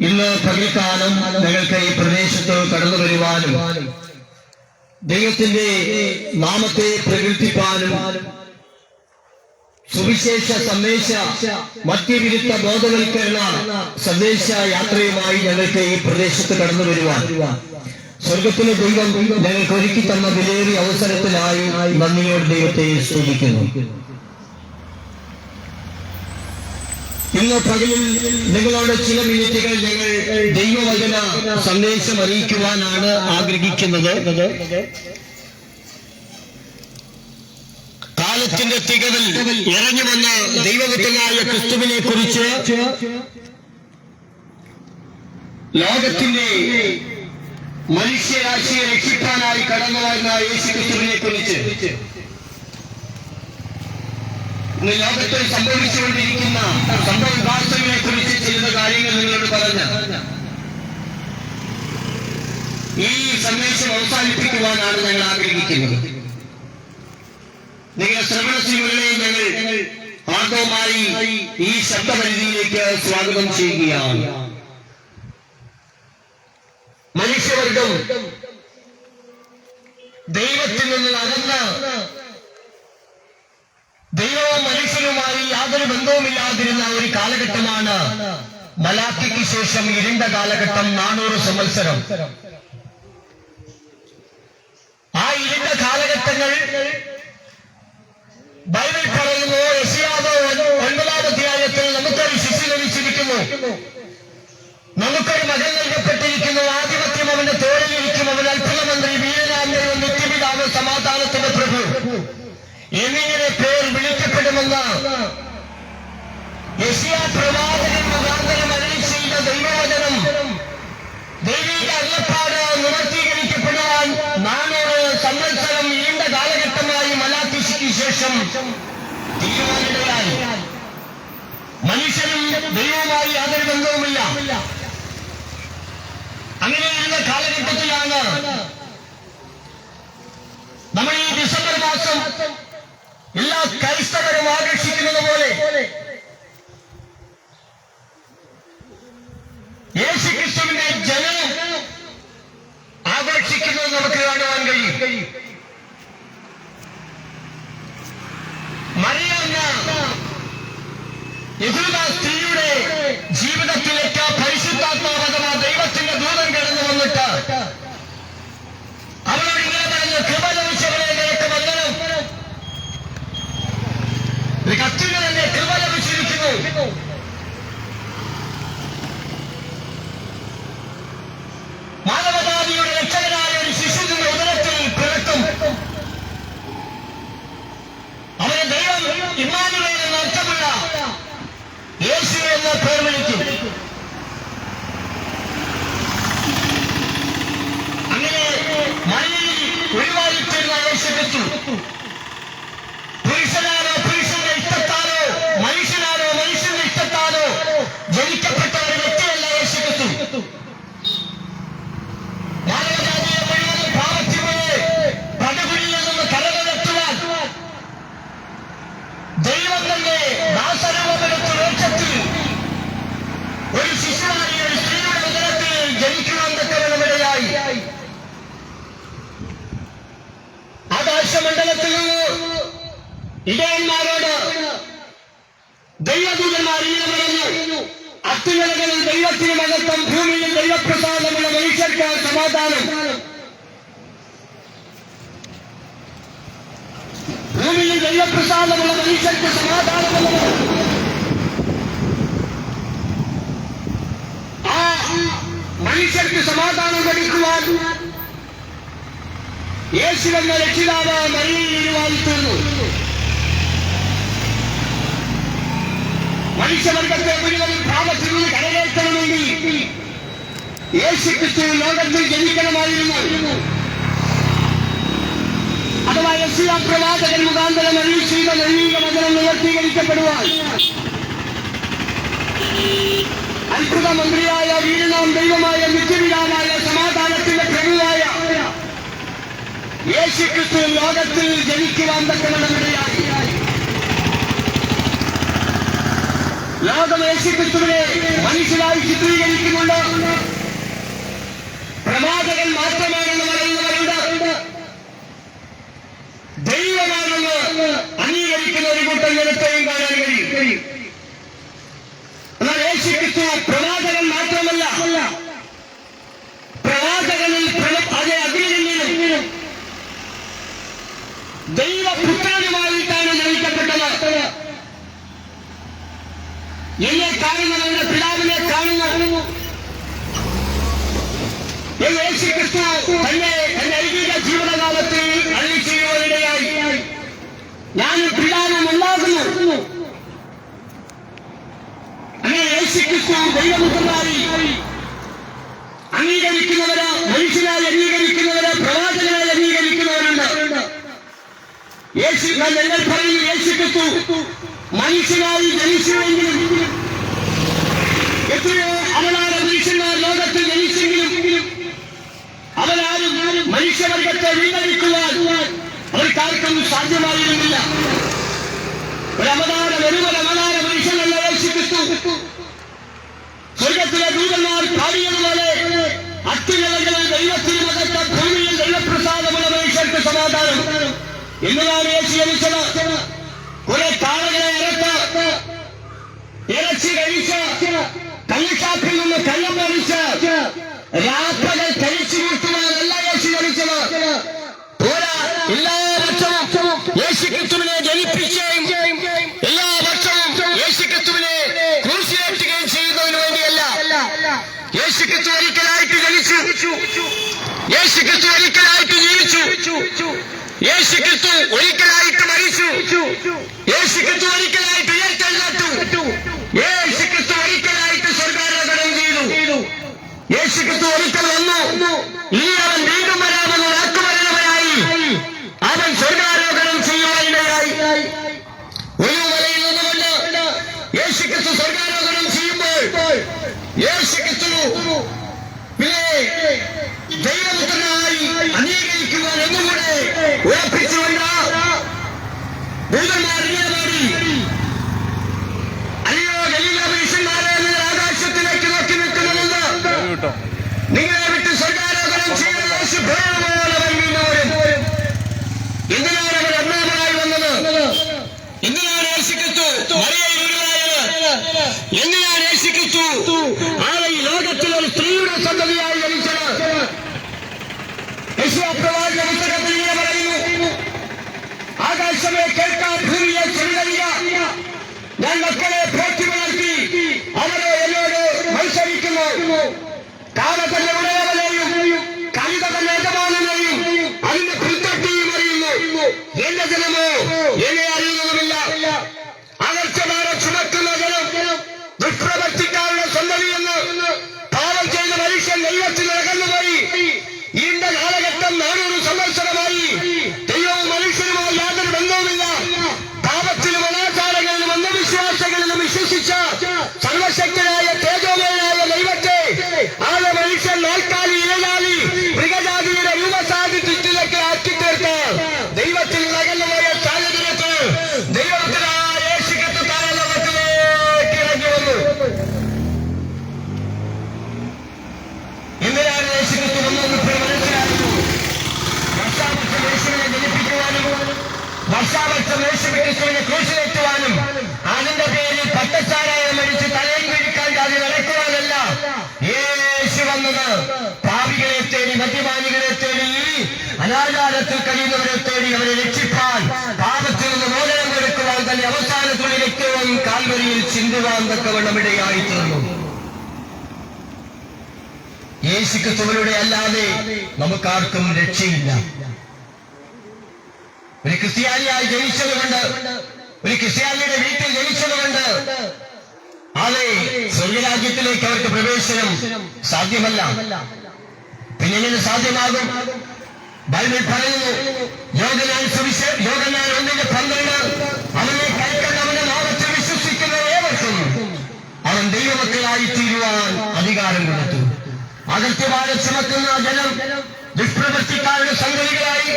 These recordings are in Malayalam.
ഇന്ന് പകൽക്കാലം ഞങ്ങൾക്ക് ഈ പ്രദേശത്ത് കടന്നു വരുവാനും ദൈവത്തിന്റെ നാമത്തെ പ്രകീർത്തിപ്പാനും സുവിശേഷ സന്ദേശ മദ്യവിരുദ്ധ ബോധവൽക്കരണ സന്ദേശ യാത്രയുമായി ഞങ്ങൾക്ക് ഈ പ്രദേശത്ത് കടന്നു വരുവാൻ. സ്വർഗത്തിലെ ദൈവം ഞങ്ങൾക്ക് ഒരുക്കി തന്ന വിലയേറിയ അവസരത്തിനായി നന്ദിയോട് ദൈവത്തെ സ്തുതിക്കുന്നു. ഇന്ന് പകലിൽ നിങ്ങളോട് ചില മിനിറ്റുകൾ ഞങ്ങൾ ദൈവവചന സന്ദേശം അറിയിക്കുവാനാണ് ആഗ്രഹിക്കുന്നത്. കാലത്തിന്റെ തികവിൽ ഇറങ്ങി വന്ന ദൈവവൃത്തനായ ക്രിസ്തുവിനെ കുറിച്ച് ലോകത്തിന്റെ മനുഷ്യരാശിയെ രക്ഷിക്കാനായി കടന്നു വരുന്ന യേശു ക്രിസ്തുവിനെ കുറിച്ച് ഇന്ന് ലോകത്തിൽ സംഭവിച്ചുകൊണ്ടിരിക്കുന്ന സംഭവ വികാസങ്ങളെ കുറിച്ച് ചില കാര്യങ്ങൾ നിങ്ങളോട് പറഞ്ഞു ഈ സന്ദേശം അവസാനിപ്പിക്കുവാനാണ് ഞങ്ങൾ ആഗ്രഹിക്കുന്നത്. നിങ്ങളുടെ ശ്രവണശ്രീകളെ ഞങ്ങൾ ആദ്യമായി ഈ ശബ്ദപരിധിയിലേക്ക് സ്വാഗതം ചെയ്യുകയാണ്. മനുഷ്യവർഗം ദൈവത്തിൽ നിന്ന് അകന്ന് ദൈവവും മനുഷ്യനുമായി യാതൊരു ബന്ധവുമില്ലാതിരുന്ന ഒരു കാലഘട്ടമാണ് മലാക്കിക്ക് ശേഷം ഇരുണ്ട കാലഘട്ടം നാനൂറ് സംവത്സരം. ആ ഇരുണ്ട കാലഘട്ടങ്ങൾ ബൈബിൾ പറയുന്നു ഒൻപതാം അധ്യായത്തിൽ നമുക്കൊരു ശിശു ലഭിച്ചിരിക്കുന്നു പ്രവാചകൻ മുഖാന്തരം അരളി ചെയ്ത ദൈവവചനം ദൈവിക അരുളപ്പാട് നിവർത്തീകരിക്കപ്പെടുവാൻ നാനൂറ് സംവത്സരം നീണ്ട കാലഘട്ടമായി മലാത്തിശിക്ക് ശേഷം തീരുമാനിടയായി മനുഷ്യനും ദൈവവുമായി യാതൊരു ബന്ധവുമില്ല. അങ്ങനെയുള്ള കാലഘട്ടത്തിലാണ് നമ്മൾ ഈ ഡിസംബർ മാസം എല്ലാ ക്രൈസ്തവരും ആകർഷിക്കുന്നത് പോലെ യേശു ക്രിസ്തുവിന്റെ ജനനം ആകർഷിക്കുന്നത് നമുക്ക് കാണുവാൻ കഴിയും. സ്ത്രീയുടെ ജീവിതത്തിലേക്ക് പരിശുദ്ധാത്മാവകമാ ദൈവത്തിന്റെ ദൂരം കടന്നു വന്നിട്ട് അത്യുലകളിൽ ദൈവത്തിന് മകത്വം ഭൂമിയിൽ ദൈവപ്രസാദമുള്ള മനുഷ്യർക്ക് സമാധാനം. ഭൂമിയിൽ ദൈവപ്രസാദമുള്ള മനുഷ്യർക്ക് സമാധാനമുള്ള ആ മനുഷ്യർക്ക് സമാധാനം ലഭിക്കുവാൻ യേശു എന്ന രക്ഷിതാവ് മറിയിൽ തീരുമാനിച്ചിരുന്നു മനുഷ്യവർഗത്തെ മുഴുവൻ ഭാഗത്തിൽ നിന്ന് യേശു ക്രിസ്തു ലോകത്തിൽ ജനിക്കണമായിരുന്നു. അഥവാ യശിയ പ്രവാചകൻ മുഖാന്തരം അരുളി ചെയ്ത ദൈവിക വചനം നിവർത്തീകരിക്കപ്പെടുവാൻ. അത്ഭുത മന്ത്രിയായ വീരനാം ദൈവമായ നിത്യപിതാവായ സമാധാനത്തിന്റെ പ്രഭുവായ യേശു ക്രിസ്തു ലോകത്തിൽ ജനിക്കുവാൻ തക്കവണ്ണമിടയായി ലോകം യേശുക്രിസ്തുവിനെ മനുഷ്യരായി ചിത്രീകരിക്കുന്നുണ്ട്. പ്രവാചകൻ മാത്രമാണെന്ന് പറയുന്നവരുണ്ട്. ദൈവമാണെന്ന് അംഗീകരിക്കുന്ന ഒരു കൂട്ടം ജനത്തെയും കാണാൻ കഴിയും. എന്നാൽ യേശുക്രിസ്തു പ്രവാചകൻ എന്നെ കാണുന്നവരുടെ പിതാവിനെ കാണുന്നു യേശുക്രിസ്തു തന്നെ തന്റെ ഐതിക ജീവിതകാലത്തിൽ അള്ളി ചെയ്യുവാനിടയായി ഞാനും പിതാവും ഉണ്ടാകുന്നു. അങ്ങനെ യേശുക്രിസ്തു ദൈവമുഖമായി അംഗീകരിക്കുന്നവര് മനുഷ്യനായി അംഗീകരിക്കുന്നവര് പ്രവാചകനായി അംഗീകരിക്കുന്നവരുണ്ട്. യേശു ഞങ്ങൾ പറയുന്നു യേശുക്രിസ്തു. മനുഷ്യനായി ജനിച്ചുവെങ്കിലും എത്രയോ അവനാണ് മനുഷ്യന്മാർ ലോകത്തിൽ ജനിച്ചെങ്കിലും അവരാരും മനുഷ്യവർഗത്തെ വീണ്ടെടുക്കുവാൻ അവർക്കാർക്കും സാധ്യമായിരുന്നില്ല. ഒരു അവതാര വെറുമൊരു അവതാര മനുഷ്യനല്ല യേശുക്രിസ്തു. സ്വർഗത്തിലെ ദൂതന്മാർ പാടിയതുപോലെ അത്യുന്നതങ്ങളിൽ ദൈവത്തിന് മകത്ത ഭൂമിയിൽ ദൈവപ്രസാദമുള്ള മനുഷ്യർക്ക് സമാധാനം. എന്നതാണ് യേശു ജനിച്ചത്. കുറെ ഇറച്ചി കഴിച്ച് കള്ളിഷാപ്പിൽ നിന്ന് കള്ളം മരിച്ച രാപ്പകൽ കഴിച്ചു കൂട്ടുവാനല്ല യേശു ജനിച്ചത് പോരാ എല്ലാ വർഷവും യേശു ക്രിസ്തുവിനെ ജനിപ്പിക്കുകയും എല്ലാ വർഷവും യേശു ക്രിസ്തുവിനെ ക്രൂശിലേറ്റുകയും ചെയ്യുന്നതിന് വേണ്ടിയല്ല. യേശു ക്രിസ്തു ഒരിക്കലായിട്ട് ജനിച്ചു. യേശു ക്രിസ്തു ഒരിക്കലായിട്ട് ജീവിച്ചു. യേശു ക്രിസ്തു ഒരിക്കലായിട്ട് മരിച്ചു. ¡Cállate, കൊടുക്കുവാൻ അവസാന രക്തവും കാൽവരിയിൽ ചിന്തുവാൻ തക്കവണ്ണം ഇടയായി തീർന്നു യേശുക്രിസ്തുവിലൂടെ അല്ലാതെ നമുക്കാർക്കും രക്ഷയില്ല. ഒരു ക്രിസ്ത്യാനിയായി ജനിച്ചതുകൊണ്ട് ഒരു ക്രിസ്ത്യാനിയുടെ വീട്ടിൽ ജനിച്ചതുകൊണ്ട് അതെ സ്വർഗരാജ്യത്തിലേക്ക് അവർക്ക് പ്രവേശനം സാധ്യമല്ല. പിന്നെ എങ്ങനെ സാധ്യമാകും? ബൈബിൾ പറയുന്നു യോഗനാൻ സുവിശേഷം യോഗനാൻ ഒന്നിന്റെ പന്ത്രണ്ട് ദൈവമക്കളായി തീരുവാൻ അധികാരം കൊടുത്തു. അകത്യഭാരം ചുമക്കുന്ന ജനം ദുഷ്പ്രവൃത്തിക്കാരുടെ സംഗതികളായി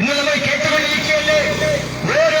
ഇന്ന് നമ്മൾ കേട്ടുകൊണ്ടിരിക്കുകയല്ലേ? ഓരോ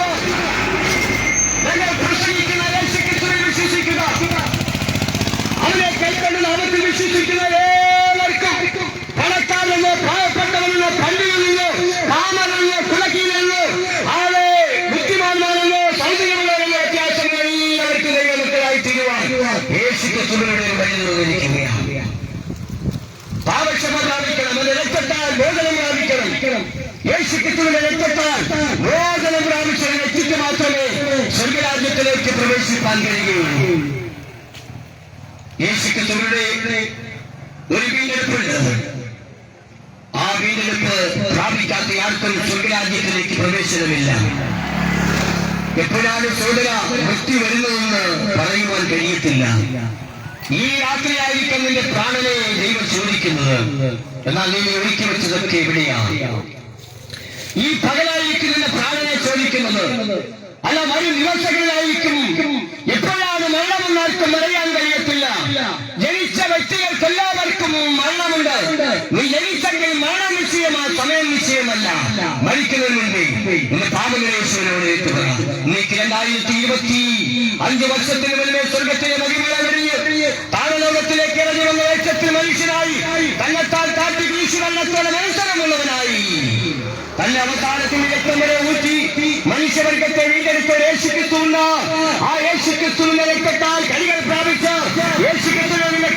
ജീവിതത്തിൽ രക്ഷപ്പെട്ടാൽ മോചനം പ്രാപിച്ച വ്യക്തിക്ക് മാത്രമേ സ്വർഗരാജ്യത്തിലേക്ക് പ്രവേശിക്കാൻ കഴിയുകയുള്ളൂ. യേശുക്ക് തുകളുടെ ഒരു വീണ്ടെടുപ്പുണ്ട് ആ വീണ്ടെടുപ്പ് പ്രാപിക്കാത്ത ആർക്കും സ്വർഗരാജ്യത്തിലേക്ക് പ്രവേശനമില്ല. എപ്പോഴാണ് സോദര വൃത്തി വരുന്നതെന്ന് പറയുവാൻ കഴിയത്തില്ല. ഈ രാത്രിയായിരിക്കും നിന്റെ പ്രാണനെ ദൈവം ചോദിക്കുന്നത്. എന്നാൽ നീ ഒരുക്കി വെച്ചതൊക്കെ എവിടെയാണ് ഈ പകലായിരിക്കും നിന്റെ പ്രാണനെ ചോദിക്കുന്നത്. അല്ല വരും ദിവസങ്ങളിലായിരിക്കും. എപ്പോഴാണ് മരണമെന്നാർക്കും മറിയാൻ കഴിയത്തില്ല. ജനിച്ച വ്യക്തികൾക്ക് എല്ലാവർക്കും മരണമുണ്ട്. നീ ജനിച്ചെങ്കിൽ മരണ നിശ്ചയമാ സമയം നിശ്ചയമല്ല. മരിക്കുന്നതിനുണ്ട് ഇന്ന് പാപനിരേശ്വരനോട് ഏറ്റുക നീക്ക് രണ്ടായിരത്തി ഇരുപത്തി അഞ്ച് വർഷത്തിന് മുന്നേ സ്വർഗത്തിലെ മതിമുള്ള അതിക്രമരെ ഊറ്റി മനുഷ്യവർഗത്തെ വീണ്ടെടുത്ത യേശുക്രിസ്തുവിന് ആ യേശുക്രിസ്തുവിന്റെ രക്തത്താൽ കൈകൾ പ്രാപിച്ച യേശുക്രിസ്തുവിന്റെ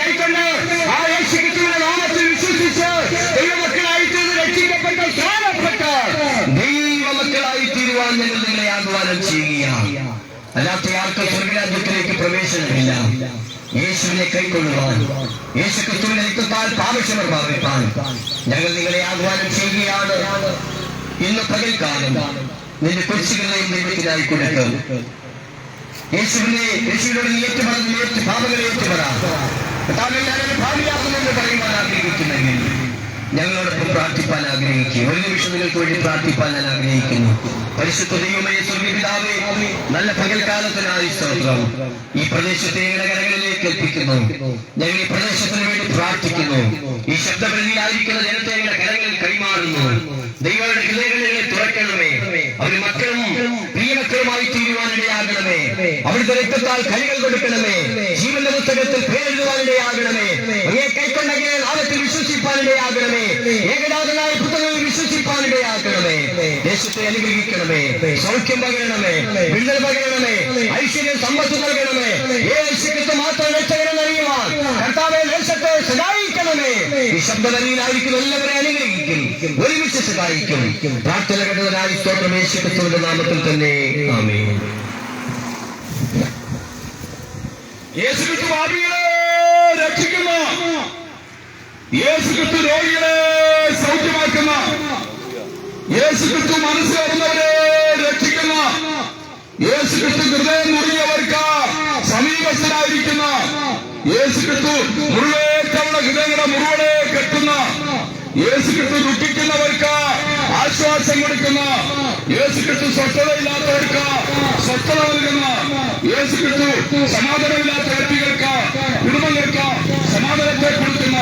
കൈക്കൊണ്ട് ആ യേശുക്രിസ്തുവിന്റെ നാമത്തിൽ വിശ്വസിച്ച് ദൈവമക്കളായി തീർന്ന് രക്ഷിക്കപ്പെട്ട സ്നാനപ്പെട്ട ദൈവമക്കളായി തീരുവാൻ ഞങ്ങൾ നിങ്ങളെ ആഹ്വാനം ചെയ്യുകയാണ്. അല്ലാത്ത ആർക്ക് സ്വർഗരാജ്യത്തിലേക്ക് പ്രവേശനമില്ല. യേശുവിനെ കൈക്കൊള്ളുവാൻ പാപക്ഷമർ പാപിപ്പാൻ ഞങ്ങൾ നിങ്ങളെ ആഹ്വാനം ചെയ്യുകയാണ്. ഇന്ന് പകൽക്കാലം നിന്റെ കൊച്ചുകളെയും ദൈവത്തിനായി കൊടുക്കും യേശുവിനെ യേശുവിനോട് ഏറ്റു പറഞ്ഞു ഏറ്റു പാപങ്ങളെ ഏറ്റുപറ. താൻ ഞാനൊരു ഭാവിയാക്കുമെന്ന് പറയുവാൻ ആഗ്രഹിക്കുന്നെങ്കിൽ ഞങ്ങളോടൊപ്പം പ്രാർത്ഥിപ്പാൻ ആഗ്രഹിക്കുക ഒരു നിമിഷം നിങ്ങൾക്ക് വേണ്ടി പ്രാർത്ഥിപ്പാൻ ഞാൻ ആഗ്രഹിക്കുന്നു. പരിശുദ്ധ ദൈവമേ സ്വർഗപിതാവേ നല്ല പകൽക്കാലത്തിനായി സ്തോത്രം ഈ പ്രദേശത്തെ ഇടകരകളിലേക്ക് എത്തിക്കുന്നു ഞങ്ങൾ ഈ പ്രദേശത്തിന് വേണ്ടി പ്രാർത്ഥിക്കുന്നു. ഈ ശബ്ദപ്രതിയിലായിരിക്കുന്ന ജനത്തെ കരങ്ങളിൽ കൈമാറുന്നു. ദൈവങ്ങളുടെ ഹൃദയങ്ങളെ തുറക്കണമേ. അവർ അവിടുത്തെ രക്തത്താൽ കൈകൾ കൊടുക്കണമേ. ജീവന്റെ പുസ്തകത്തിൽ പേരെഴുതുവാനിടയാകണമേ. അങ്ങേ കൈക്കൊണ്ടെങ്കിൽ ആദ്യത്തിൽ വിശ്വസിപ്പാനിടയാകണമേ. ഏകനാഥനായ പുത്രനിൽ വിശ്വസിപ്പാനിടയാക്കണമേ ദേശത്തെ അനുഗ്രഹിക്കണമേ. സൗഖ്യം പകരണമേ വിടുതൽ പകരണമേ. ഐശ്വര്യം സമ്പത്ത് നൽകണമേ. ഏ ഐശ്വര്യത്തെ മാത്രം രക്ഷകരം അറിയുവാൻ കർത്താവെ ദേശത്തെ സഹായിക്കണമേ. ഈ ശബ്ദനരിയിലായിരിക്കും എല്ലാവരെ അനുഗ്രഹിക്കും. ഒരുമിച്ച് സഹായിക്കും. പ്രാർത്ഥന കേട്ടതിനായി സ്തോത്രം യേശു നാമത്തിൽ തന്നെ. ആമേൻ. യേശുക്രിസ്തു പാപികളെ രക്ഷിക്കുന്ന. യേശുക്രിസ്തു രോഗികളെ സൗഖ്യമാക്കുന്ന. യേശുക്രിസ്തു മനസ്സ് തുറന്നവരെ രക്ഷിക്കുന്ന. യേശുക്രിസ്തു ഹൃദയം മുറിയവർക്ക് സമീപസ്ഥനായിരിക്കുന്ന. യേശുക്രിസ്തു മുറിവേറ്റവരുടെ ഹൃദയങ്ങളുടെ മുറിവടെ കെട്ടുന്ന. യേശുക്രിസ്തു ദുഃഖിക്കുന്നവർക്ക് ആശ്വാസം കൊടുക്കുന്ന യേശുക്രിസ്തു സ്വസ്ഥതയില്ലാത്തവർക്ക് സ്വസ്ഥത നൽകുന്ന യേശുക്രിസ്തു സമാധാനമില്ലാത്ത വ്യക്തികൾക്ക് കുടുംബങ്ങൾക്ക് സമാധാനത്തെ കൊടുക്കുന്ന